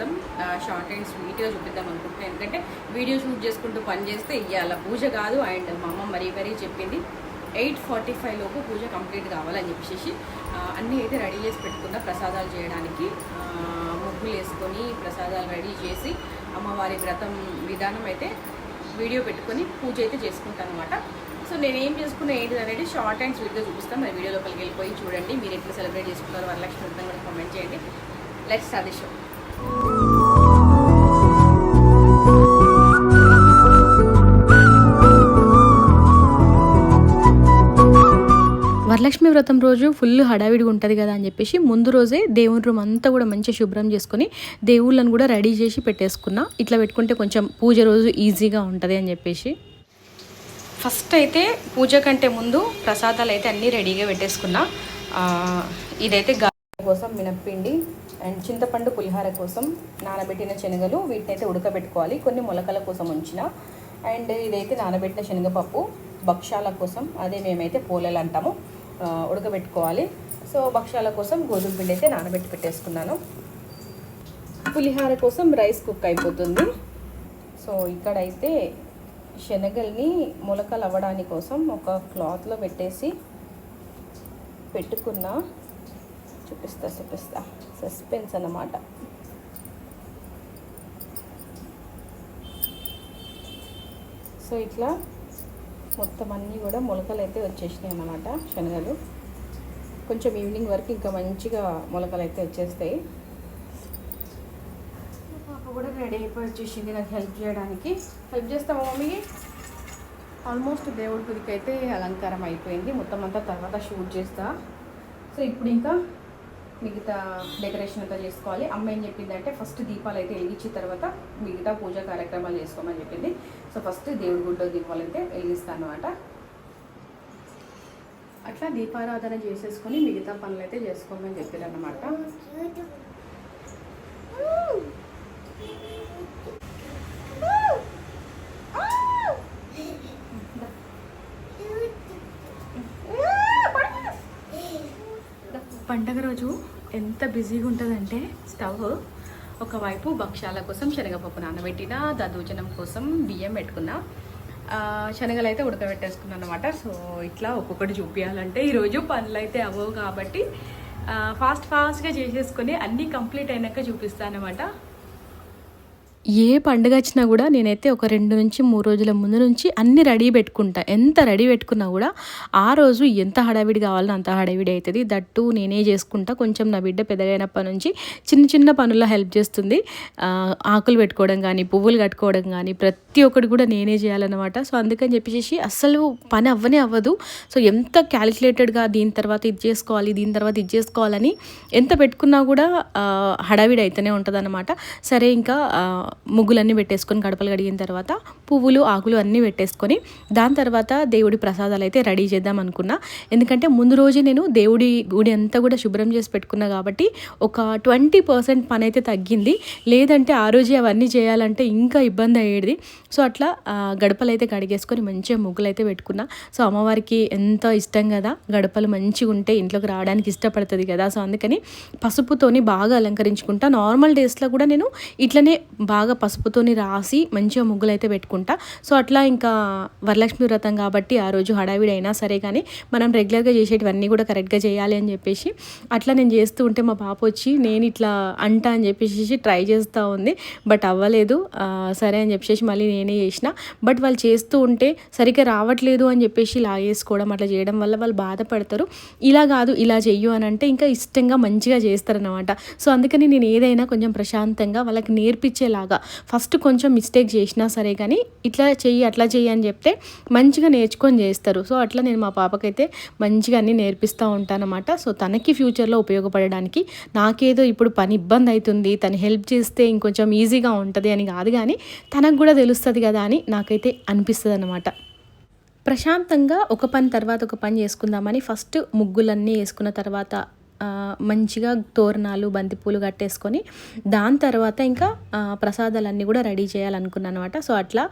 Varalakshmi short and స్వీట్గా చూపిద్దాం అనుకుంటున్నాను ఎందుకంటే వీడియో షూట్ చేసుకుంటూ పని చేస్తే ఇవాళ పూజ కాదు. అండ్ మా అమ్మ మరీ మరీ చెప్పింది ఎయిట్ ఫార్టీ ఫైవ్ లోపు పూజ కంప్లీట్ కావాలని చెప్పేసి అన్నీ అయితే రెడీ చేసి పెట్టుకుందాం ప్రసాదాలు చేయడానికి. ముగ్గులు వేసుకొని ప్రసాదాలు రెడీ చేసి అమ్మవారి వ్రతం విధానం అయితే వీడియో పెట్టుకొని పూజ అయితే చేసుకుంటాను అనమాట సో నేను ఏం చేసుకున్నా ఏంటి అనేది షార్ట్ అండ్ స్వీట్గా చూపిస్తాను. మరి వీడియో లోపలికి వెళ్ళిపోయి చూడండి మీరు ఎట్లా సెలబ్రేట్ చేసుకున్నారో వరలక్ష్మి వ్రతం కూడా కామెంట్ చేయండి. లెట్స్ సజెషన్ వరలక్ష్మి వ్రతం రోజు ఫుల్ హడావిడిగా ఉంటుంది కదా అని చెప్పేసి ముందు రోజే దేవుని రూమ్ అంతా కూడా మంచిగా శుభ్రం చేసుకొని దేవుళ్ళని కూడా రెడీ చేసి పెట్టేసుకున్నా. ఇట్లా పెట్టుకుంటే కొంచెం పూజ రోజు ఈజీగా ఉంటుంది అని చెప్పేసి. ఫస్ట్ అయితే పూజ కంటే ముందు ప్రసాదాలు అయితే అన్నీ రెడీగా పెట్టేసుకున్నా. ఇదైతే గాలి కోసం మినప్పిండి అండ్ చింతపండు పులిహార కోసం నానబెట్టిన శనగలు వీటిని అయితే ఉడకబెట్టుకోవాలి. కొన్ని మొలకల కోసం ఉంచిన. అండ్ ఇదైతే నానబెట్టిన శనగపప్పు భక్షాల కోసం అదే మేమైతే పోలేలు అంటాము ఉడకబెట్టుకోవాలి. సో భక్షాల కోసం గోధుమ పిండి అయితే నానబెట్టి పెట్టేసుకున్నాను. పులిహార కోసం రైస్ కుక్ అయిపోతుంది. సో ఇక్కడైతే శనగల్ని మొలకలు అవ్వడాని కోసం ఒక క్లాత్లో పెట్టేసి పెట్టుకున్న. చూపిస్తా చూపిస్తా. సస్పెన్స్ అన్నమాట. సో ఇట్లా మొత్తం అన్నీ కూడా మొలకలు అయితే వచ్చేసినాయి అన్నమాట శనగలు. కొంచెం ఈవినింగ్ వరకు ఇంకా మంచిగా మొలకలు అయితే వచ్చేస్తాయి పాప కూడా రెడీ అయిపోయి వచ్చేసింది నాకు హెల్ప్ చేయడానికి. హెల్ప్ చేస్తావా మమ్మీకి ఆల్మోస్ట్ దేవుడి గుడికి అయితే అలంకారం అయిపోయింది. మొత్తం అంతా తర్వాత షూట్ చేస్తా. సో ఇప్పుడు ఇంకా మిగతా డెకరేషన్ అంతా చేసుకోవాలి. అమ్మ ఏం చెప్పిందంటే ఫస్ట్ దీపాలు అయితే వెలిగించిన తర్వాత మిగతా పూజా కార్యక్రమాలు చేసుకోమని చెప్పింది. సో ఫస్ట్ దేవుడి గుడిలో దీపాలు అయితే వెలిగిస్తాను అనమాట అట్లా దీపారాధన చేసేసుకొని మిగతా పనులు అయితే చేసుకోమని చెప్పారు అనమాట పండగ రోజు ఎంత బిజీగా ఉంటుందంటే స్టవ్ ఒకవైపు భక్ష్యాల కోసం శనగపప్పు నానబెట్టిన దదోజనం కోసం బియ్యం పెట్టుకున్నా. శనగలు అయితే ఉడకబెట్టేసుకున్నాను అనమాట సో ఇట్లా ఒక్కొక్కటి చూపించాలంటే ఈరోజు పనులు అయితే అవ్వవు కాబట్టి ఫాస్ట్ ఫాస్ట్గా చేసేసుకొని అన్నీ కంప్లీట్ అయినాక చూపిస్తాను అనమాట ఏ పండుగ వచ్చినా కూడా నేనైతే ఒక రెండు నుంచి మూడు రోజుల ముందు నుంచి అన్ని రెడీ పెట్టుకుంటా. ఎంత రెడీ పెట్టుకున్నా కూడా ఆ రోజు ఎంత హడావిడి కావాలో అంత హడావిడి అవుతుంది దట్టు నేనే చేసుకుంటా. కొంచెం నా బిడ్డ పెద్దగైనప్పటి నుంచి చిన్న చిన్న పనుల్లో హెల్ప్ చేస్తుంది. ఆకులు పెట్టుకోవడం కానీ పువ్వులు కట్టుకోవడం కానీ ప్రతి ఒక్కటి కూడా నేనే చేయాలన్నమాట. సో అందుకని చెప్పేసి అస్సలు పని అవ్వనే అవ్వదు. సో ఎంత క్యాలిక్యులేటెడ్గా దీని తర్వాత ఇది చేసుకోవాలి దీని తర్వాత ఇది చేసుకోవాలని ఎంత పెట్టుకున్నా కూడా హడావిడి అయితేనే ఉంటుంది సరే ఇంకా ముగ్గులన్నీ పెట్టేసుకొని గడపలు కడిగిన తర్వాత పువ్వులు ఆకులు అన్నీ పెట్టేసుకొని దాని తర్వాత దేవుడి ప్రసాదాలు అయితే రెడీ చేద్దాం అనుకున్నా. ఎందుకంటే ముందు రోజే నేను దేవుడి గుడి అంతా కూడా శుభ్రం చేసి పెట్టుకున్నా కాబట్టి ఒక ట్వంటీ పర్సెంట్ పని అయితే తగ్గింది. లేదంటే ఆ రోజే అవన్నీ చేయాలంటే ఇంకా ఇబ్బంది అయ్యేది. సో అట్లా గడపలు అయితే కడిగేసుకొని మంచిగా ముగ్గులు అయితే పెట్టుకున్నా. సో అమ్మవారికి ఎంత ఇష్టం కదా గడపలు మంచిగా ఉంటే ఇంట్లోకి రావడానికి ఇష్టపడుతుంది కదా. సో అందుకని పసుపుతోని బాగా అలంకరించుకుంటా. నార్మల్ డేస్లో కూడా నేను ఇట్లనే బాగా పసుపుతోని రాసి మంచిగా ముగ్గులు అయితే పెట్టుకుంటా. సో అట్లా ఇంకా వరలక్ష్మి వ్రతం కాబట్టి ఆ రోజు హడావిడి అయినా సరే కానీ మనం రెగ్యులర్గా చేసేటివన్నీ కూడా కరెక్ట్గా చేయాలి అని చెప్పేసి అట్లా నేను చేస్తూ ఉంటే మా పాప వచ్చి నేను ఇట్లా అంట అని చెప్పేసి ట్రై చేస్తూ ఉంది. బట్ అవ్వలేదు. సరే అని చెప్పేసి మళ్ళీ నేనే చేసిన. బట్ వాళ్ళు చేస్తూ ఉంటే సరిగ్గా రావట్లేదు అని చెప్పేసి లాగేసుకోవడం అట్లా చేయడం వల్ల వాళ్ళు బాధపడతారు. ఇలా కాదు ఇలా చెయ్యు అని అంటే ఇంకా ఇష్టంగా మంచిగా చేస్తారనమాట సో అందుకని నేను ఏదైనా కొంచెం ప్రశాంతంగా వాళ్ళకి నేర్పించేలాగా ఫస్ట్ కొంచెం మిస్టేక్ చేసినా సరే కానీ ఇట్లా చెయ్యి అట్లా చెయ్యి అని చెప్తే మంచిగా నేర్చుకొని చేస్తారు. సో అట్లా నేను మా పాపకైతే మంచిగా అన్నీ నేర్పిస్తూ ఉంటానమాట సో తనకి ఫ్యూచర్లో ఉపయోగపడడానికి నాకేదో ఇప్పుడు పని ఇబ్బంది అవుతుంది తను హెల్ప్ చేస్తే ఇంకొంచెం ఈజీగా ఉంటుంది అని కాదు కానీ తనకు కూడా తెలుస్తుంది కదా అని నాకైతే అనిపిస్తుంది అనమాట ప్రశాంతంగా ఒక పని తర్వాత ఒక పని చేసుకుందామని ఫస్ట్ ముగ్గులన్నీ వేసుకున్న తర్వాత మంచిగా తోరణాలు బంతిపూలు కట్టేసుకొని దాని తర్వాత ఇంకా ప్రసాదాలన్నీ కూడా రెడీ చేయాలనుకున్నాను అనమాట సో అట్లా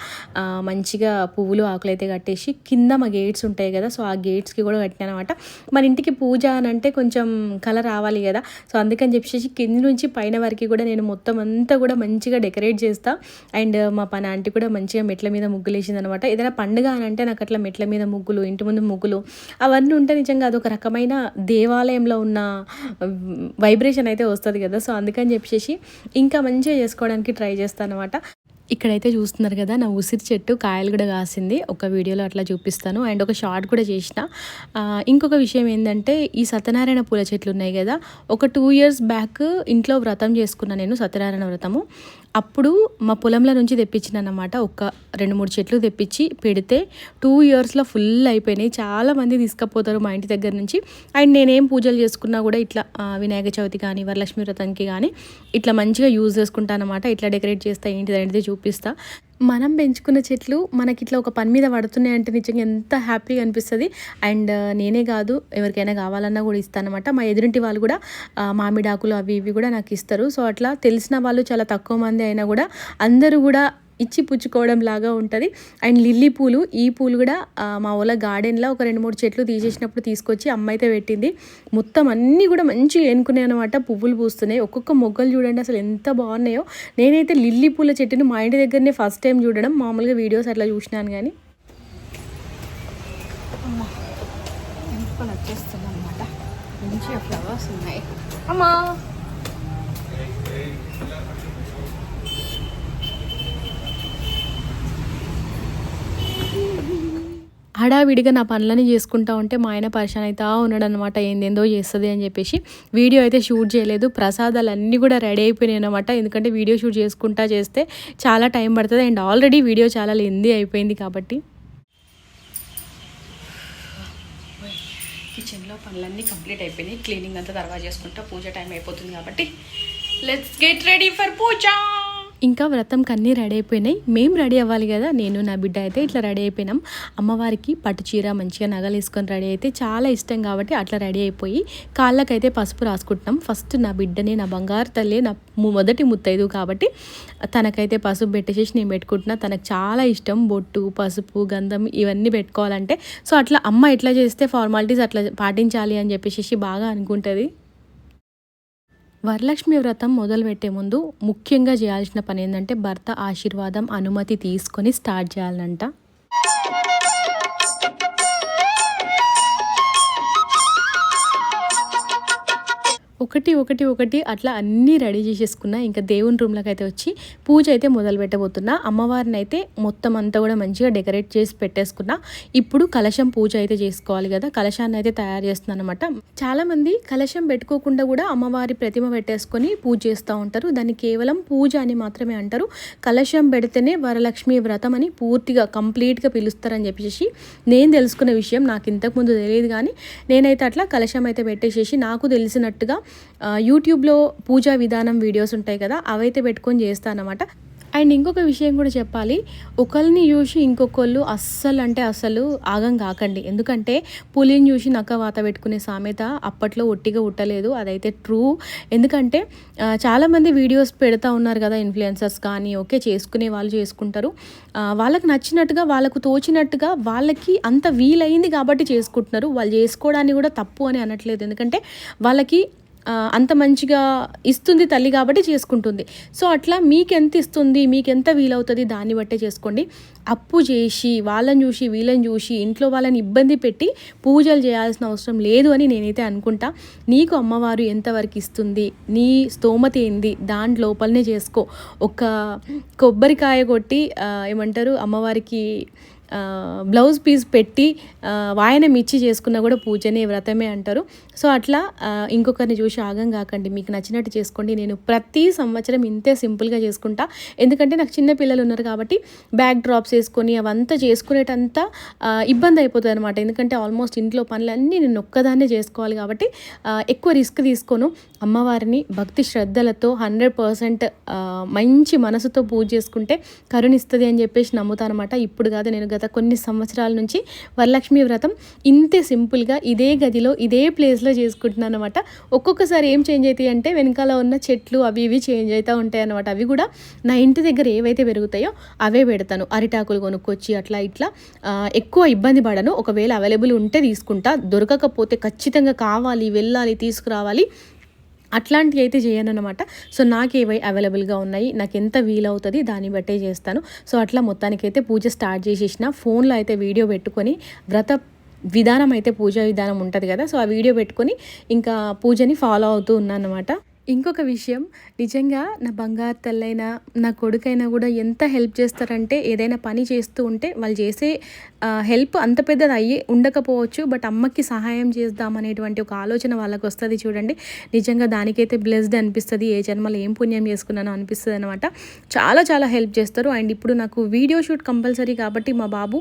మంచిగా పువ్వులు ఆకులు అయితే కట్టేసి కింద మా గేట్స్ ఉంటాయి కదా సో ఆ గేట్స్కి కూడా కట్టినాను అనమాట మన ఇంటికి పూజ అని అంటే కొంచెం కళ రావాలి కదా సో అందుకని చెప్పేసి కింద నుంచి పైన వరకు కూడా నేను మొత్తం అంతా కూడా మంచిగా డెకరేట్ చేస్తా. అండ్ మా పని ఆంటీ కూడా మంచిగా మెట్ల మీద ముగ్గులు వేసింది అనమాట ఏదైనా పండుగ అని అంటే నాకు అట్లా మెట్ల మీద ముగ్గులు ఇంటి ముందు ముగ్గులు అవన్నీ ఉంటే నిజంగా అదొక రకమైన దేవాలయంలో ఉన్న వైబ్రేషన్ అయితే వస్తుంది కదా. సో అందుకని చెప్పేసి ఇంకా మంచిగా చేసుకోవడానికి ట్రై చేస్తాను అనమాట ఇక్కడైతే చూస్తున్నారు కదా నా ఉసిరి చెట్టు కాయలు కూడా కాసింది. ఒక వీడియోలో అట్లా చూపిస్తాను. అండ్ ఒక షార్ట్ కూడా చేసిన. ఇంకొక విషయం ఏంటంటే ఈ సత్యనారాయణ పూల చెట్లు ఉన్నాయి కదా. ఒక టూ ఇయర్స్ బ్యాక్ ఇంట్లో వ్రతం చేసుకున్నా నేను సత్యనారాయణ వ్రతము. అప్పుడు మా పొలంలో నుంచి తెప్పించిన అనమాట ఒక రెండు మూడు చెట్లు తెప్పించి పెడితే టూ ఇయర్స్లో ఫుల్ అయిపోయినాయి. చాలా మంది తీసుకపోతారు మా ఇంటి దగ్గర నుంచి. అండ్ నేనేం పూజలు చేసుకున్నా కూడా ఇట్లా వినాయక చవితి కానీ వరలక్ష్మి వ్రతంకి కానీ ఇట్లా మంచిగా యూజ్ చేసుకుంటాను అనమాట ఇట్లా డెకరేట్ చేస్తా ఏంటిది అనేది చూపిస్తా. మనం పెంచుకున్న చెట్లు మనకి ఇట్లా ఒక పని మీద పడుతున్నాయి అంటే నిజంగా ఎంత హ్యాపీగా అనిపిస్తుంది. అండ్ నేనే కాదు ఎవరికైనా కావాలన్నా కూడా ఇస్తానమాట. మా ఎదురింటి వాళ్ళు కూడా మామిడాకులు అవి ఇవి కూడా నాకు ఇస్తారు. సో అట్లా తెలిసిన వాళ్ళు చాలా తక్కువ మంది అయినా కూడా అందరూ కూడా ఇచ్చి పుచ్చుకోవడం లాగా ఉంటుంది. అండ్ లిల్లీ పూలు ఈ పూలు కూడా మా ఊళ్ళ గార్డెన్లో ఒక రెండు మూడు చెట్లు తీసేసినప్పుడు తీసుకొచ్చి అమ్మ అయితే పెట్టింది. మొత్తం అన్నీ కూడా మంచిగా ఎన్నుకున్నాయి అనమాట పువ్వులు పూస్తున్నాయి. ఒక్కొక్క మొగ్గలు చూడండి అసలు ఎంత బాగున్నాయో. నేనైతే లిల్లీ పూల చెట్టుని మా ఇంటి దగ్గరనే ఫస్ట్ టైం చూడడం. మామూలుగా వీడియోస్ అట్లా చూసినాను కానీ వచ్చేస్తుంది అనమాట మంచిగా ఫ్లవర్స్ ఉన్నాయి. అమ్మా! హడావిడిగా నా పనులని చేసుకుంటా ఉంటే మా ఆయన పరిశాన్ అవుతా ఉన్నాడు అనమాట ఏందేందో చేస్తుంది అని చెప్పేసి వీడియో అయితే షూట్ చేయలేదు. ప్రసాదాలు అన్నీ కూడా రెడీ అయిపోయినాయి అనమాట ఎందుకంటే వీడియో షూట్ చేసుకుంటా చేస్తే చాలా టైం పడుతుంది. అండ్ ఆల్రెడీ వీడియో చాలా లెందీ అయిపోయింది కాబట్టి. కిచెన్లో పనులన్నీ కంప్లీట్ అయిపోయినాయి. క్లీనింగ్ అంతా తర్వాత చేసుకుంటా. పూజ టైం అయిపోతుంది కాబట్టి. Let's get ready for puja! ఇంకా వ్రతంకి అన్నీ రెడీ అయిపోయినాయి. మేము రెడీ అవ్వాలి కదా. నేను నా బిడ్డ అయితే ఇట్లా రెడీ అయిపోయినాం. అమ్మవారికి పట్టు చీర మంచిగా నగలు వేసుకొని రెడీ అయితే చాలా ఇష్టం కాబట్టి అట్లా రెడీ అయిపోయి కాళ్ళకైతే పసుపు రాసుకుంటున్నాం. ఫస్ట్ నా బిడ్డని నా బంగారు తల్లి నా మొదటి ముత్తైదు కాబట్టి తనకైతే పసుపు పెట్టేసేసి నేను పెట్టుకుంటున్నా. తనకు చాలా ఇష్టం బొట్టు పసుపు గంధం ఇవన్నీ పెట్టుకోవాలంటే. సో అట్లా అమ్మ ఎట్లా చేస్తే ఫార్మాలిటీస్ అట్లా పాటించాలి అని చెప్పేసి బాగా అనుకుంటుంది. వరలక్ష్మి వ్రతం మొదలుపెట్టే ముందు ముఖ్యంగా చేయాల్సిన పని ఏంటంటే భర్త ఆశీర్వాదం అనుమతి తీసుకొని స్టార్ట్ చేయాలంట. ఒకటి ఒకటి ఒకటి అట్లా అన్నీ రెడీ చేసేసుకున్నా ఇంకా దేవుని రూమ్లోకి అయితే వచ్చి పూజ అయితే మొదలు పెట్టబోతున్నా. అమ్మవారిని అయితే మొత్తం అంతా కూడా మంచిగా డెకరేట్ చేసి పెట్టేసుకున్నా. ఇప్పుడు కలశం పూజ అయితే చేసుకోవాలి కదా కలశాన్ని అయితే తయారు చేస్తున్నాను అనమాట చాలామంది కలశం పెట్టుకోకుండా కూడా అమ్మవారి ప్రతిమ పెట్టేసుకొని పూజ చేస్తూ ఉంటారు. దాన్ని కేవలం పూజ అని మాత్రమే అంటారు. కలశం పెడితేనే వరలక్ష్మి వ్రతం అని పూర్తిగా కంప్లీట్గా పిలుస్తారని చెప్పేసి నేను తెలుసుకున్న విషయం. నాకు ఇంతకుముందు తెలియదు కానీ నేనైతే అట్లా కలశం అయితే పెట్టేసేసి నాకు తెలిసినట్టుగా యూట్యూబ్లో పూజా విధానం వీడియోస్ ఉంటాయి కదా అవైతే పెట్టుకొని చేస్తానమాట. అండ్ ఇంకొక విషయం కూడా చెప్పాలి ఒకరిని చూసి ఇంకొకళ్ళు అస్సలు అంటే అస్సలు ఆగం కాకండి. ఎందుకంటే పులిని చూసి నక్క వాత పెట్టుకునే సామెత అప్పట్లో ఒట్టిగా ఉట్టలేదు అదైతే ట్రూ ఎందుకంటే చాలామంది వీడియోస్ పెడతా ఉన్నారు కదా ఇన్ఫ్లుయెన్సర్స్ కానీ ఓకే చేసుకునే వాళ్ళు చేసుకుంటారు. వాళ్ళకి నచ్చినట్టుగా వాళ్ళకు తోచినట్టుగా వాళ్ళకి అంత వీలైంది కాబట్టి చేసుకుంటున్నారు. వాళ్ళు చేసుకోవడానికి కూడా తప్పు అని అనట్లేదు. ఎందుకంటే వాళ్ళకి అంత మంచిగా ఇస్తుంది తల్లి కాబట్టి చేసుకుంటుంది. సో అట్లా మీకు ఎంత ఇస్తుంది మీకు ఎంత వీలవుతుంది దాన్ని బట్టే చేసుకోండి. అప్పు చేసి వాళ్ళని చూసి వీళ్ళని చూసి ఇంట్లో వాళ్ళని ఇబ్బంది పెట్టి పూజలు చేయాల్సిన అవసరం లేదు అని నేనైతే అనుకుంటా. నీకు అమ్మవారు ఎంతవరకు ఇస్తుంది నీ స్తోమత ఏంది దాని లోపలనే చేసుకో. ఒక కొబ్బరికాయ కొట్టి ఏమంటారు అమ్మవారికి బ్లౌజ్ పీస్ పెట్టి వాయన వాయనం ఇచ్చి చేసుకున్నా కూడా పూజనే వ్రతమే అంటారు. సో అట్లా ఇంకొకరిని చూసి ఆగం కాకండి. మీకు నచ్చినట్టు చేసుకోండి. నేను ప్రతి సంవత్సరం ఇంతే సింపుల్గా చేసుకుంటా. ఎందుకంటే నాకు చిన్న పిల్లలు ఉన్నారు కాబట్టి బ్యాక్ డ్రాప్స్ వేసుకొని అవంతా చేసుకునేటంత ఇబ్బంది అయిపోతుంది అనమాట ఎందుకంటే ఆల్మోస్ట్ ఇంట్లో పనులన్నీ నేను ఒక్కదాన్నే చేసుకోవాలి కాబట్టి ఎక్కువ రిస్క్ తీసుకోను. అమ్మవారిని భక్తి శ్రద్ధలతో హండ్రెడ్ పర్సెంట్ మంచి మనసుతో పూజ చేసుకుంటే కరుణిస్తుంది అని చెప్పేసి నమ్ముతానమాట. ఇప్పుడు కాదు నేను గత కొన్ని సంవత్సరాల నుంచి వరలక్ష్మి వ్రతం ఇంతే సింపుల్గా ఇదే గదిలో ఇదే ప్లేస్లో చేసుకుంటున్నాను అనమాట ఒక్కొక్కసారి ఏం చేంజ్ అవుతాయి అంటే వెనకాల ఉన్న చెట్లు అవి ఇవి చేంజ్ అవుతూ ఉంటాయి అనమాట అవి కూడా నా ఇంటి దగ్గర ఏవైతే పెరుగుతాయో అవే పెడతాను. అరిటాకులు కొనుక్కొచ్చి అట్లా ఇట్లా. ఎక్కువ ఇబ్బంది పడను. ఒకవేళ అవైలబుల్ ఉంటే తీసుకుంటా. దొరకకపోతే ఖచ్చితంగా కావాలి వెళ్ళాలి తీసుకురావాలి. అట్లాంటివి అయితే చేయను అనమాట సో నాకు ఏవై అవైలబుల్గా ఉన్నాయి నాకు ఎంత వీలవుతుంది దాన్ని బట్టే చేస్తాను. సో అట్లా మొత్తానికైతే పూజ స్టార్ట్ చేసేసిన. ఫోన్లో అయితే వీడియో పెట్టుకొని వ్రత విధానం అయితే పూజా విధానం ఉంటుంది కదా సో ఆ వీడియో పెట్టుకొని ఇంకా పూజని ఫాలో అవుతూ ఉన్నాను అనమాట ఇంకొక విషయం నిజంగా నా బంగారు తల్లైనా నా కొడుకైనా కూడా ఎంత హెల్ప్ చేస్తారంటే ఏదైనా పని చేస్తూ ఉంటే వాళ్ళు చేసే హెల్ప్ అంత పెద్దది అయ్యి ఉండకపోవచ్చు బట్ అమ్మకి సహాయం చేద్దాం అనేటువంటి ఒక ఆలోచన వాళ్ళకి వస్తుంది చూడండి. నిజంగా దానికైతే బ్లెస్డ్ అనిపిస్తుంది. ఏ జన్మలో ఏం పుణ్యం చేసుకున్నానో అనిపిస్తుంది అనమాట చాలా చాలా హెల్ప్ చేస్తారు. అండ్ ఇప్పుడు నాకు వీడియో షూట్ కంపల్సరీ కాబట్టి మా బాబు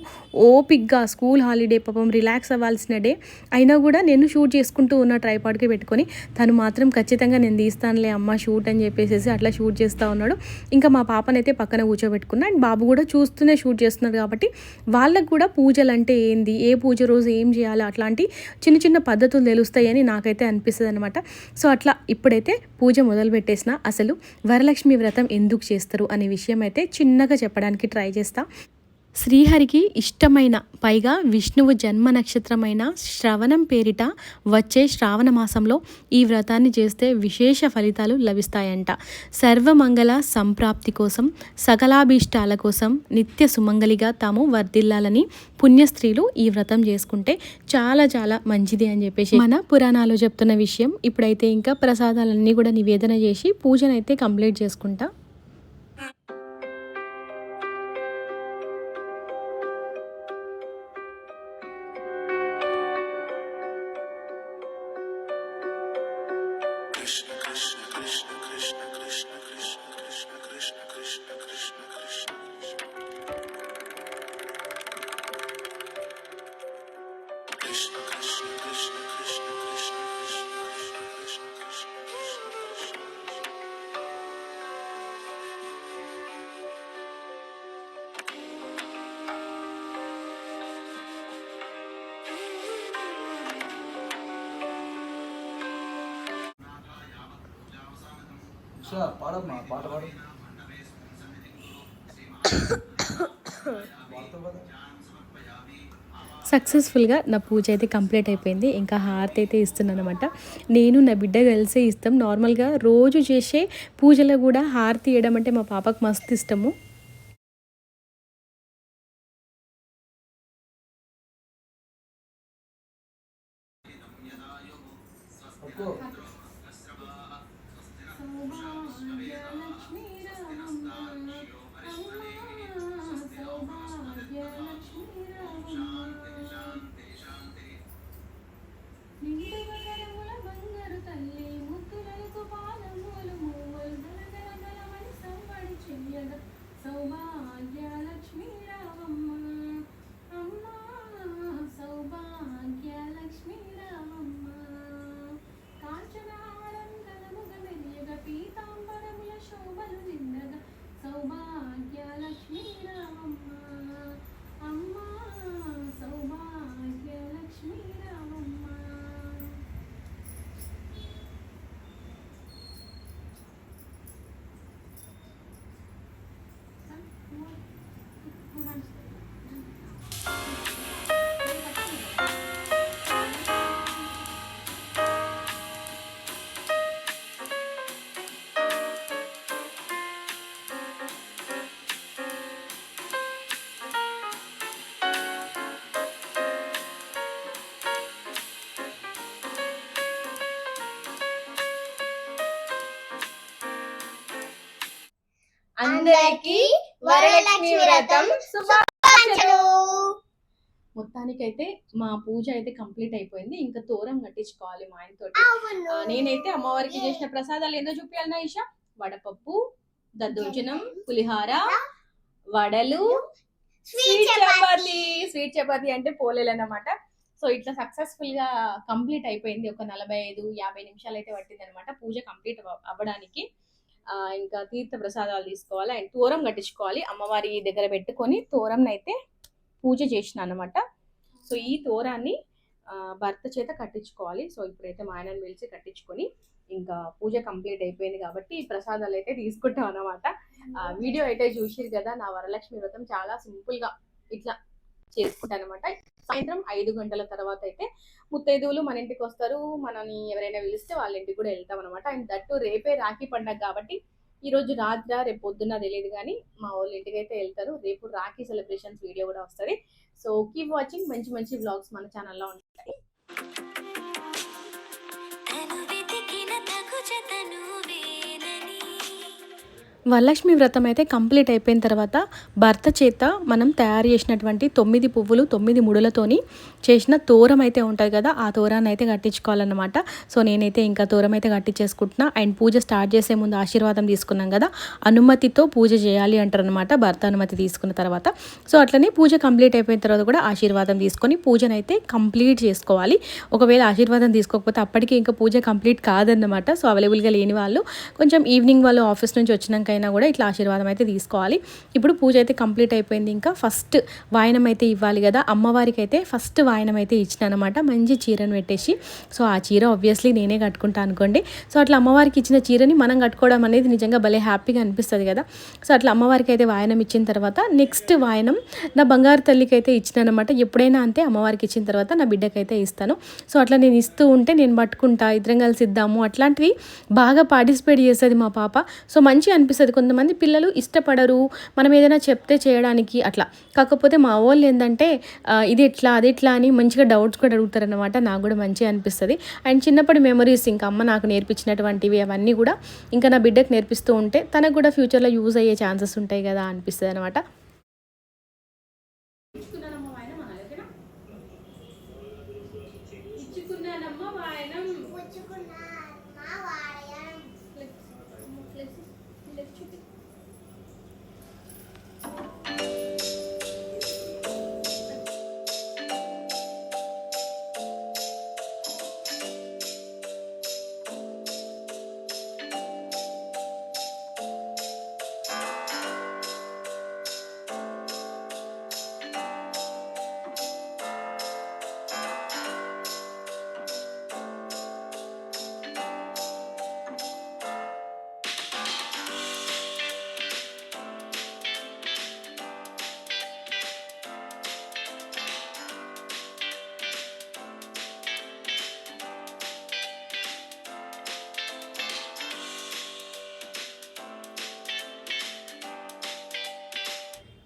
ఓపిక్గా స్కూల్ హాలిడే పాపం రిలాక్స్ అవ్వాల్సిన డే. అయినా కూడా నేను షూట్ చేసుకుంటూ ఉన్న ట్రైపాడ్కి పెట్టుకొని తను మాత్రం ఖచ్చితంగా నేను తీస్తానులే అమ్మ షూట్ అని చెప్పేసి అట్లా షూట్ చేస్తూ ఉన్నాడు. ఇంకా మా పాపనైతే పక్కన కూర్చోబెట్టుకున్నా. అండ్ బాబు కూడా చూస్తూనే షూట్ చేస్తున్నాడు కాబట్టి వాళ్ళకు కూడా పూజలు అంటే ఏంది? ఏ పూజ రోజు ఏం చేయాలి? అట్లాంటి చిన్న చిన్న పద్ధతులు తెలుస్తాయని నాకైతే అనిపిస్తుంది అనమాట సో అట్లా ఇప్పుడైతే పూజ మొదలు పెట్టేసిన అసలు వరలక్ష్మి వ్రతం ఎందుకు చేస్తారు అనే విషయం అయితే చిన్నగా చెప్పడానికి ట్రై చేస్తా. శ్రీహరికి ఇష్టమైన పైగా విష్ణువు జన్మ నక్షత్రమైన శ్రవణం పేరిట వచ్చే శ్రావణ మాసంలో ఈ వ్రతాన్ని చేస్తే విశేష ఫలితాలు లభిస్తాయంట. సర్వమంగళ సంప్రాప్తి కోసం సకలాభీష్టాల కోసం నిత్య సుమంగలిగా తాము వర్ధిల్లాలని పుణ్యస్త్రీలు ఈ వ్రతం చేసుకుంటే చాలా చాలా మంచిది అని చెప్పేసి మన పురాణాలు చెప్తున్న విషయం. ఇప్పుడైతే ఇంకా ప్రసాదాలన్నీ కూడా నివేదన చేసి పూజనైతే కంప్లీట్ చేసుకుంటా. పాడమ్మా పాట పాడు. సక్సెస్ఫుల్గా నా పూజ అయితే కంప్లీట్ అయిపోయింది. ఇంకా హారతి అయితే ఇస్తున్నాను అనమాట నేను నా బిడ్డ కలిసే ఇస్తాం. నార్మల్గా రోజు చేసే పూజలో కూడా హారతి ఇవ్వడం అంటే మా పాపకు మస్తు ఇష్టము. అందరికి వరలక్ష్మి వ్రతం. శుభాకాంక్షలు. మొత్తానికైతే మా పూజ అయితే కంప్లీట్ అయిపోయింది. ఇంకా తోరం కట్టించుకోవాలి మా ఆయనతో నేనైతే అమ్మవారికి చేసిన ప్రసాదాలు ఏందో చూపించాలి ఈషా వడపప్పు దద్దోజనం పులిహార వడలు స్వీట్ చపాతీ. స్వీట్ చపాతి అంటే పోలేలు అన్నమాట సో ఇట్లా సక్సెస్ఫుల్గా కంప్లీట్ అయిపోయింది. ఒక నలభై ఐదు యాభై నిమిషాలు అయితే పట్టింది అనమాట పూజ కంప్లీట్ అవ్వడానికి. ఇంకా తీర్థ ప్రసాదాలు తీసుకోవాలి అండ్ తోరం కట్టించుకోవాలి. అమ్మవారి దగ్గర పెట్టుకొని తోరం అయితే పూజ చేసిన అనమాట సో ఈ తోరాన్ని భర్త చేత కట్టించుకోవాలి. సో ఇప్పుడైతే మా ఆయనను పిలిచి కట్టించుకొని ఇంకా పూజ కంప్లీట్ అయిపోయింది కాబట్టి ప్రసాదాలు అయితే తీసుకుంటాం అనమాట వీడియో అయితే చూసిరు కదా నా వరలక్ష్మి వ్రతం చాలా సింపుల్గా ఇట్లా చేసుకుంటాను అనమాట సాయంత్రం ఐదు గంటల తర్వాత అయితే ముత్తైదువులు మన ఇంటికి వస్తారు. మనని ఎవరైనా పిలిస్తే వాళ్ళ ఇంటికి కూడా వెళ్తాం అనమాట అండ్ దట్టు రేపే రాఖీ పండగ కాబట్టి ఈ రోజు రాత్ర రేపు పొద్దున్న తెలియదు కానీ మా వాళ్ళ ఇంటికి అయితే వెళ్తారు. రేపు రాఖీ సెలబ్రేషన్స్ వీడియో కూడా వస్తుంది. సో కీప్ వాచింగ్ మంచి మంచి వ్లాగ్స్ మన ఛానల్లో ఉంటాయి. వరలక్ష్మి వ్రతం అయితే కంప్లీట్ అయిపోయిన తర్వాత భర్త చేత మనం తయారు చేసినటువంటి తొమ్మిది పువ్వులు తొమ్మిది ముడులతోని చేసిన తోరం అయితే ఉంటుంది కదా ఆ తోరాన్ని అయితే కట్టించుకోవాలన్నమాట. సో నేనైతే ఇంకా తోరం అయితే కట్టించేసుకుంటున్నా. అండ్ పూజ స్టార్ట్ చేసే ముందు ఆశీర్వాదం తీసుకున్నాం కదా అనుమతితో పూజ చేయాలి అంటారనమాట భర్త అనుమతి తీసుకున్న తర్వాత. సో అట్లనే పూజ కంప్లీట్ అయిపోయిన తర్వాత కూడా ఆశీర్వాదం తీసుకొని పూజను అయితే కంప్లీట్ చేసుకోవాలి. ఒకవేళ ఆశీర్వాదం తీసుకోకపోతే అప్పటికి ఇంకా పూజ కంప్లీట్ కాదన్నమాట. సో అవైలబుల్గా లేని వాళ్ళు కొంచెం ఈవినింగ్ వాళ్ళు ఆఫీస్ నుంచి వచ్చినాక వచ్చినాకైనా కూడా ఇట్లా ఆశీర్వాదం అయితే తీసుకోవాలి. ఇప్పుడు పూజ అయితే కంప్లీట్ అయిపోయింది ఇంకా. ఫస్ట్ వాయనం అయితే ఇవ్వాలి కదా. అమ్మవారికి అయితే ఫస్ట్ వాయనం అయితే ఇచ్చిన అనమాట మంచి చీరను పెట్టేసి. సో ఆ చీర ఆబ్వియస్లీ నేనే కట్టుకుంటా అనుకోండి. సో అట్లా అమ్మవారికి ఇచ్చిన చీరని మనం కట్టుకోవడం అనేది నిజంగా భలే హ్యాపీగా అనిపిస్తుంది కదా. సో అట్లా అమ్మవారికి అయితే వాయనం ఇచ్చిన తర్వాత నెక్స్ట్ వాయనం నా బంగారు తల్లికి అయితే ఇచ్చిన అనమాట ఎప్పుడైనా అంతే అమ్మవారికి ఇచ్చిన తర్వాత నా బిడ్డకైతే ఇస్తాను. సో అట్లా నేను ఇస్తూ ఉంటే నేను పట్టుకుంటా ఇద్దరం కలిసి ఇద్దాము. అట్లాంటివి బాగా పార్టిసిపేట్ చేస్తుంది మా పాప. సో మంచి అనిపిస్తుంది కొంతమంది పిల్లలు ఇష్టపడరు. మనం ఏదైనా చెప్తే చేయడానికి అట్లా. కాకపోతే మా వాళ్ళు ఏంటంటే ఇది ఎట్లా అది ఎట్లా అని మంచిగా డౌట్స్ కూడా అడుగుతారనమాట నాకు కూడా మంచిగా అనిపిస్తుంది. అండ్ చిన్నప్పటి మెమరీస్ ఇంకా అమ్మ నాకు నేర్పించినటువంటివి అవన్నీ కూడా ఇంకా నా బిడ్డకు నేర్పిస్తూ ఉంటే తనకు కూడా ఫ్యూచర్లో యూజ్ అయ్యే ఛాన్సెస్ ఉంటాయి కదా అనిపిస్తుంది అనమాట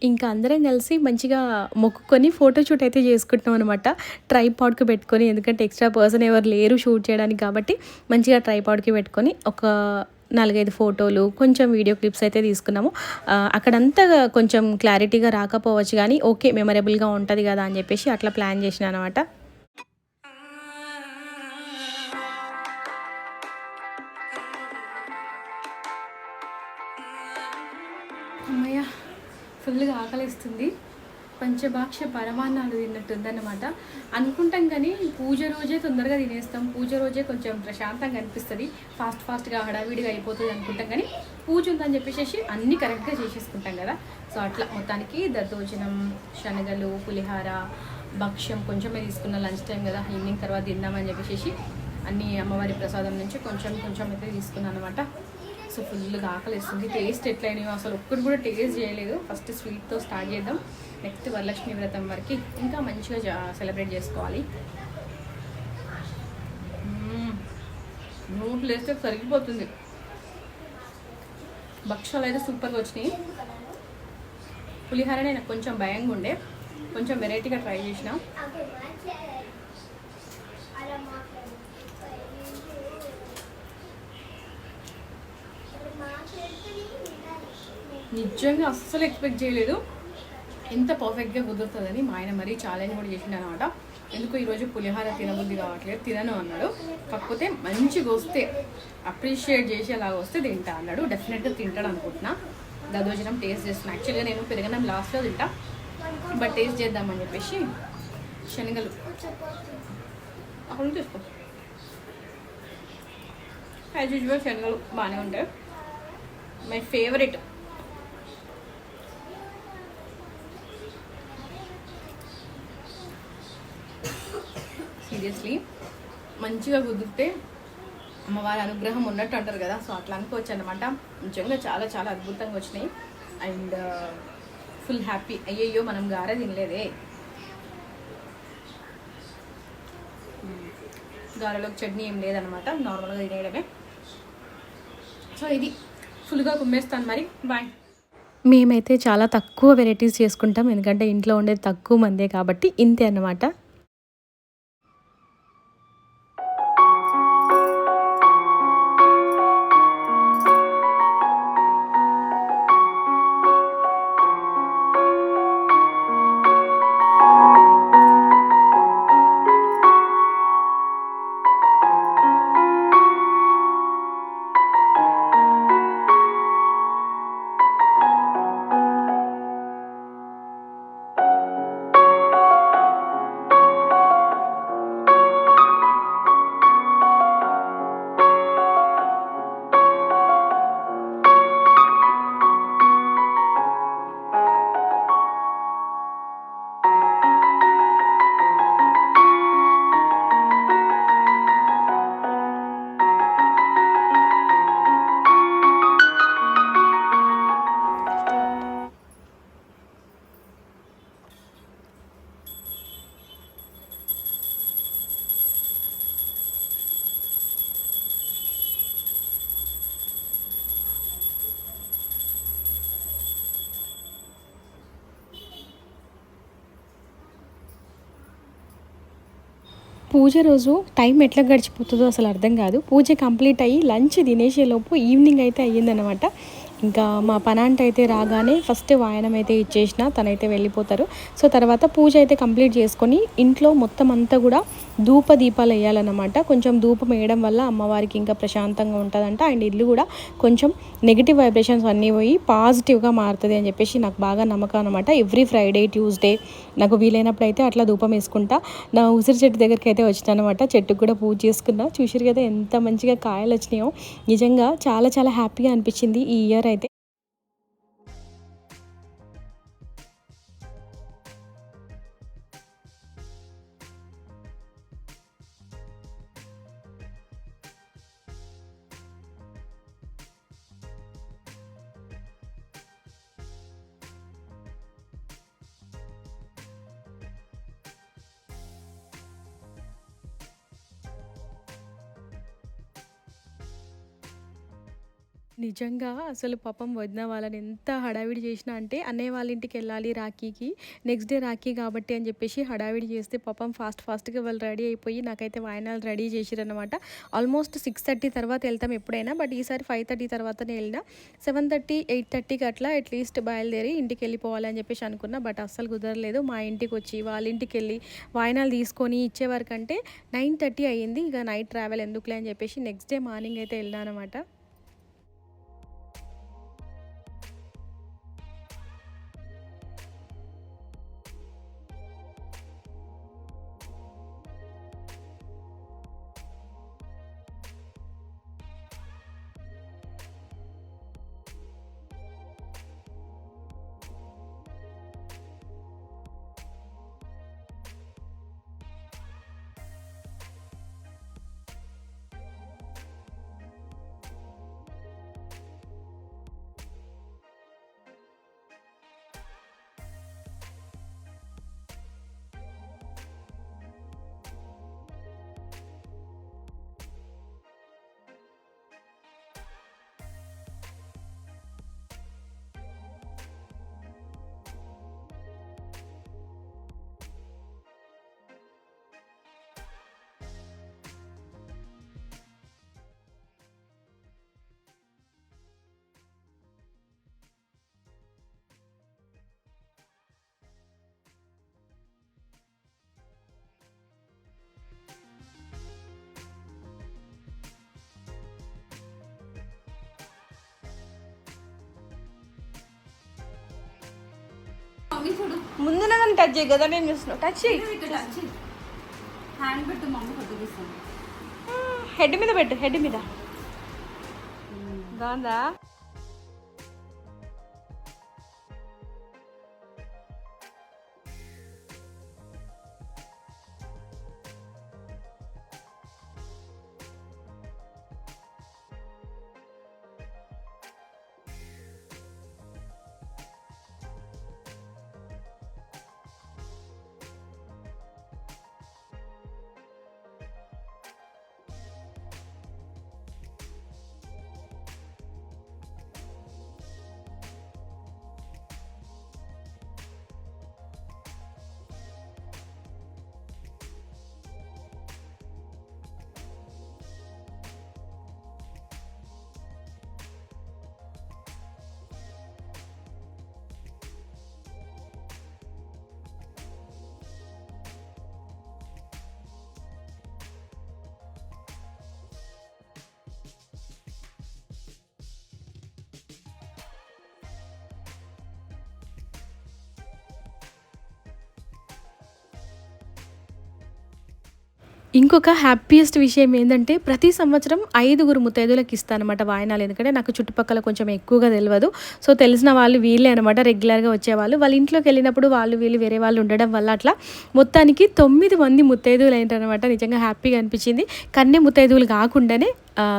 ఇంకా అందరం కలిసి మంచిగా మొక్కుకొని ఫోటో షూట్ అయితే చేసుకుంటున్నాం అనమాట ట్రైపాడ్కి పెట్టుకొని ఎందుకంటే ఎక్స్ట్రా పర్సన్ ఎవరు లేరు షూట్ చేయడానికి కాబట్టి మంచిగా ట్రైపాడ్కి పెట్టుకొని ఒక నాలుగైదు ఫోటోలు కొంచెం వీడియో క్లిప్స్ అయితే తీసుకున్నాము. అక్కడంతా కొంచెం క్లారిటీగా రాకపోవచ్చు కానీ ఓకే మెమరబుల్గా ఉంటుంది కదా అని చెప్పేసి అట్లా ప్లాన్ చేసిన అనమాట అమ్మయ్యా ఫుల్గా ఆకలిస్తుంది. పంచభాక్ష పరమాన్నాలు తిన్నట్టుందన్నమాట. అనుకుంటాం కానీ పూజ రోజే తొందరగా తినేస్తాం. పూజ రోజే కొంచెం ప్రశాంతంగా అనిపిస్తుంది. ఫాస్ట్ ఫాస్ట్గా హడావిడిగా అయిపోతుంది అనుకుంటాం కానీ పూజ ఉందని చెప్పేసి అన్నీ కరెక్ట్గా చేసేసుకుంటాం కదా. సో అట్లా మొత్తానికి దద్దోజనం శనగలు పులిహార భక్ష్యం కొంచెమే తీసుకున్న లంచ్ టైం కదా. ఈవినింగ్ తర్వాత తిందామని చెప్పేసి అన్ని అమ్మవారి ప్రసాదం నుంచి కొంచెం కొంచెం అయితే తీసుకున్నాను అనమాట సో ఫుల్గా ఆకలిస్తుంది టేస్ట్ ఎట్లయినాయో అసలు ఒక్కటి కూడా టేస్ట్ చేయలేదు. ఫస్ట్ స్వీట్తో స్టార్ట్ చేద్దాం. నెక్స్ట్ వరలక్ష్మి వ్రతం వరకు ఇంకా మంచిగా సెలబ్రేట్ చేసుకోవాలి. నోట్లు వేస్తే సరిగిపోతుంది. భక్షాలు అయితే సూపర్గా వచ్చినాయి. పులిహోరనే నాకు కొంచెం భయంగా ఉండే కొంచెం వెరైటీగా ట్రై చేసిన. నిజంగా అస్సలు ఎక్స్పెక్ట్ చేయలేదు. ఎంత పర్ఫెక్ట్గా కుదురుతుందని మా ఆయన మరీ ఛాలెంజ్ కూడా చేసిండు అనమాట ఎందుకు ఈరోజు పులిహార తినబుద్ధి కావట్లేదు తినను అన్నాడు. కాకపోతే మంచిగా వస్తే అప్రిషియేట్ చేసేలాగా వస్తే తింటా అన్నాడు. డెఫినెట్గా తింటాడు అనుకుంటున్నా. దదోజనం టేస్ట్ చేస్తున్నా. యాక్చువల్గా నేను పెరగనం లాస్ట్లో తింటా. బట్ టేస్ట్ చేద్దామని చెప్పేసి శనగలు అక్కడ నుంచి తీసుకో యాజ్ యూజువల్ శనగలు బాగానే ఉంటాయి. మై ఫేవరెట్ సీరియస్లీ మంచిగా కుదిరితే అమ్మవారి అనుగ్రహం ఉన్నట్టు అంటారు కదా సో అట్లా అనుకోవచ్చు అనమాట నిజంగా చాలా చాలా అద్భుతంగా వచ్చినాయి. అండ్ uh, ఫుల్ హ్యాపీ అయ్యయ్యో మనం గారే తినలేదే. గారెలోకి చట్నీ ఏం లేదనమాట నార్మల్గా తినేయడమే. సో ఇది ఫుల్గా కుమ్మేస్తాను మరి. బాయ్ మేమైతే చాలా తక్కువ వెరైటీస్ చేసుకుంటాం ఎందుకంటే ఇంట్లో ఉండేది తక్కువ మందే కాబట్టి ఇంతే అన్నమాట. పూజ రోజు టైం ఎట్లా గడిచిపోతుందో అసలు అర్థం కాదు. పూజ కంప్లీట్ అయ్యి లంచ్ తినేసేలోపు ఈవినింగ్ అయితే అయ్యిందనమాట ఇంకా మా పనాంట అయితే రాగానే ఫస్ట్ వాయనం అయితే ఇచ్చేసిన తనైతే వెళ్ళిపోతారు. సో తర్వాత పూజ అయితే కంప్లీట్ చేసుకొని ఇంట్లో మొత్తం అంతా కూడా ధూప దీపాలు వేయాలన్నమాట. కొంచెం ధూపం వేయడం వల్ల అమ్మవారికి ఇంకా ప్రశాంతంగా ఉంటుందంట. అండ్ ఇల్లు కూడా కొంచెం నెగిటివ్ వైబ్రేషన్స్ అన్నీ పోయి పాజిటివ్గా మారుతుంది అని చెప్పేసి నాకు బాగా నమ్మకం అనమాట ఎవ్రీ ఫ్రైడే ట్యూస్డే నాకు వీలైనప్పుడు అయితే అట్లా ధూపం వేసుకుంటా. నా ఉసిరి చెట్టు దగ్గరికి అయితే వచ్చిన అనమాట చెట్టుకు కూడా పూజ చేసుకున్నా. చూసారు కదా ఎంత మంచిగా కాయలు వచ్చినాయో. నిజంగా చాలా చాలా హ్యాపీగా అనిపించింది ఈ ఇయర్ అయితే. నిజంగా అసలు పాపం వదిన వాళ్ళని ఎంత హడావిడి చేసినా అంటే అన్నయ్య వాళ్ళ ఇంటికి వెళ్ళాలి రాఖీకి నెక్స్ట్ డే రాఖీ కాబట్టి అని చెప్పేసి హడావిడి చేస్తే పాపం ఫాస్ట్ ఫాస్ట్గా వాళ్ళు రెడీ అయిపోయి నాకైతే వాయనాలు రెడీ చేసిరనమాట ఆల్మోస్ట్ సిక్స్ థర్టీ తర్వాత వెళ్తాం ఎప్పుడైనా బట్ ఈసారి ఫైవ్ థర్టీ తర్వాతనే వెళ్ళినా. సెవెన్ థర్టీ ఎయిట్ థర్టీకి అట్లా అట్లీస్ట్ బయలుదేరి ఇంటికి వెళ్ళిపోవాలి అని చెప్పేసి అనుకున్నా బట్ అస్సలు కుదరలేదు. మా ఇంటికి వచ్చి వాళ్ళ ఇంటికి వెళ్ళి వాయనాలు తీసుకొని ఇచ్చేవారికంటే అంటే నైన్ థర్టీ అయ్యింది. ఇక నైట్ ట్రావెల్ ఎందుకులే అని చెప్పేసి నెక్స్ట్ డే మార్నింగ్ అయితే వెళ్ళానమాట చూడు ముందు నన్ను టచ్ చేయి కదా నేను చూస్తున్నా. టచ్ చేయి. హ్యాండ్ పెట్టు మమ్మీ హెడ్ మీద పెట్టు హెడ్ మీద. బాగుందా? ఇంకొక హ్యాపీయెస్ట్ విషయం ఏంటంటే ప్రతి సంవత్సరం ఐదుగురు ముత్తైదులకు ఇస్తానమాట వాయనాలు. ఎందుకంటే నాకు చుట్టుపక్కల కొంచెం ఎక్కువగా తెలియదు సో తెలిసిన వాళ్ళు వీళ్ళే అనమాట రెగ్యులర్గా వచ్చేవాళ్ళు. వాళ్ళ ఇంట్లోకి వెళ్ళినప్పుడు వాళ్ళు వీళ్ళు వేరే వాళ్ళు ఉండడం వల్ల అట్లా మొత్తానికి తొమ్మిది మంది ముత్తైదువులు ఏంటనమాట నిజంగా హ్యాపీగా అనిపించింది. కన్నే ముత్తైదువులు కాకుండానే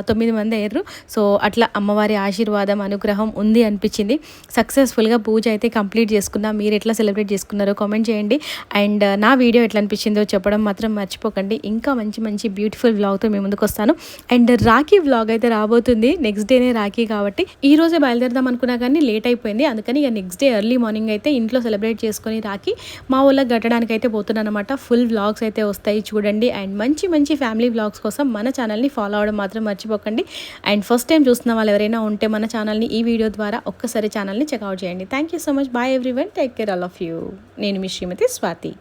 తొమ్మిది మంది అయ్యారు. సో అట్లా అమ్మవారి ఆశీర్వాదం అనుగ్రహం ఉంది అనిపించింది. సక్సెస్ఫుల్గా పూజ అయితే కంప్లీట్ చేసుకున్నా మీరు ఎట్లా సెలబ్రేట్ చేసుకున్నారో కామెంట్ చేయండి. అండ్ నా వీడియో ఎట్లా అనిపించిందో చెప్పడం మాత్రం మర్చిపోకండి. ఇంకా మంచి మంచి బ్యూటిఫుల్ వ్లాగ్తో మేము ముందుకు వస్తాను. అండ్ రాఖీ వ్లాగ్ అయితే రాబోతుంది. నెక్స్ట్ డేనే రాఖీ కాబట్టి. ఈ రోజే బయలుదేరదాం అనుకున్నా కానీ లేట్ అయిపోయింది. అందుకని ఇక నెక్స్ట్ డే ఎర్లీ మార్నింగ్ అయితే ఇంట్లో సెలబ్రేట్ చేసుకొని రాఖీ మా ఊళ్ళకి గట్టడానికి అయితే పోతున్నాను అనమాట ఫుల్ వ్లాగ్స్ అయితే వస్తాయి చూడండి. అండ్ మంచి మంచి ఫ్యామిలీ వ్లాగ్స్ కోసం మన ఛానల్ని ఫాలో అవడం మాత్రం మర్చిపోకండి. అండ్ ఫస్ట్ టైం చూస్తున్న వాళ్ళు ఎవరైనా ఉంటే మన ఛానల్ని ఈ వీడియో ద్వారా ఒక్కసారి ఛానల్ని చెక్అవుట్ చేయండి. Thank you so much bye everyone take care all of you నేను మీ శ్రీమతి స్వాతి.